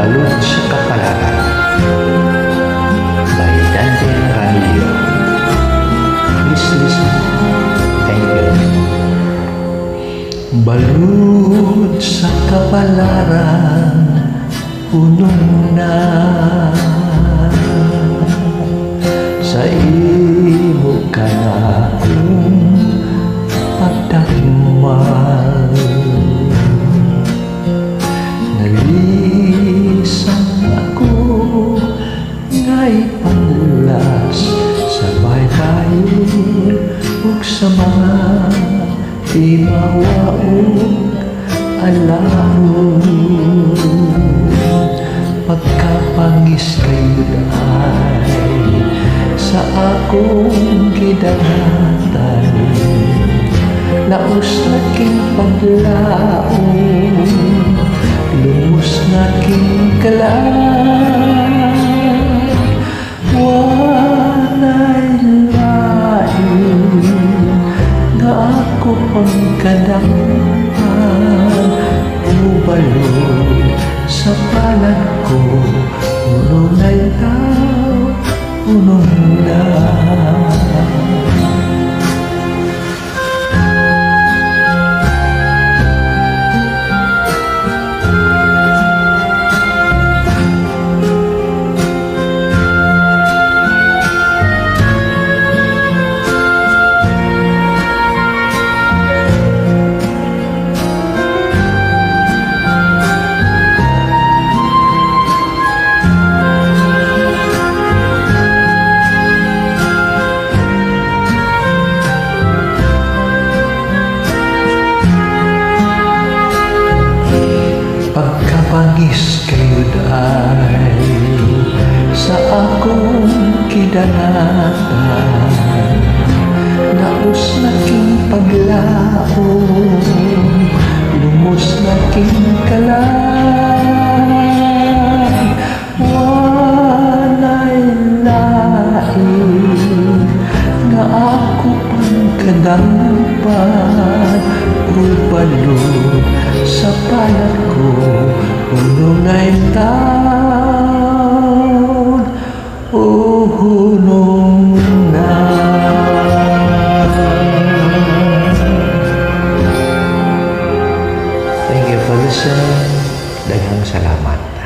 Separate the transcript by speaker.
Speaker 1: Balot sa Kapalaran by Dante Ranillo. Please listen. Thank you. Balot sa kapalaran, punong na sa imo ka ug sa mga di mawaog alahon pagkapangis kayo ay sa akong gidangatan na king paglaon ako. pangkadangpan ubalo Naus na king paglaon Lumos na king kalan Walay lain. Nga ako pangkadampan Ubalog sa palat ko. Puno na yung tao Diyos, daghang salamat.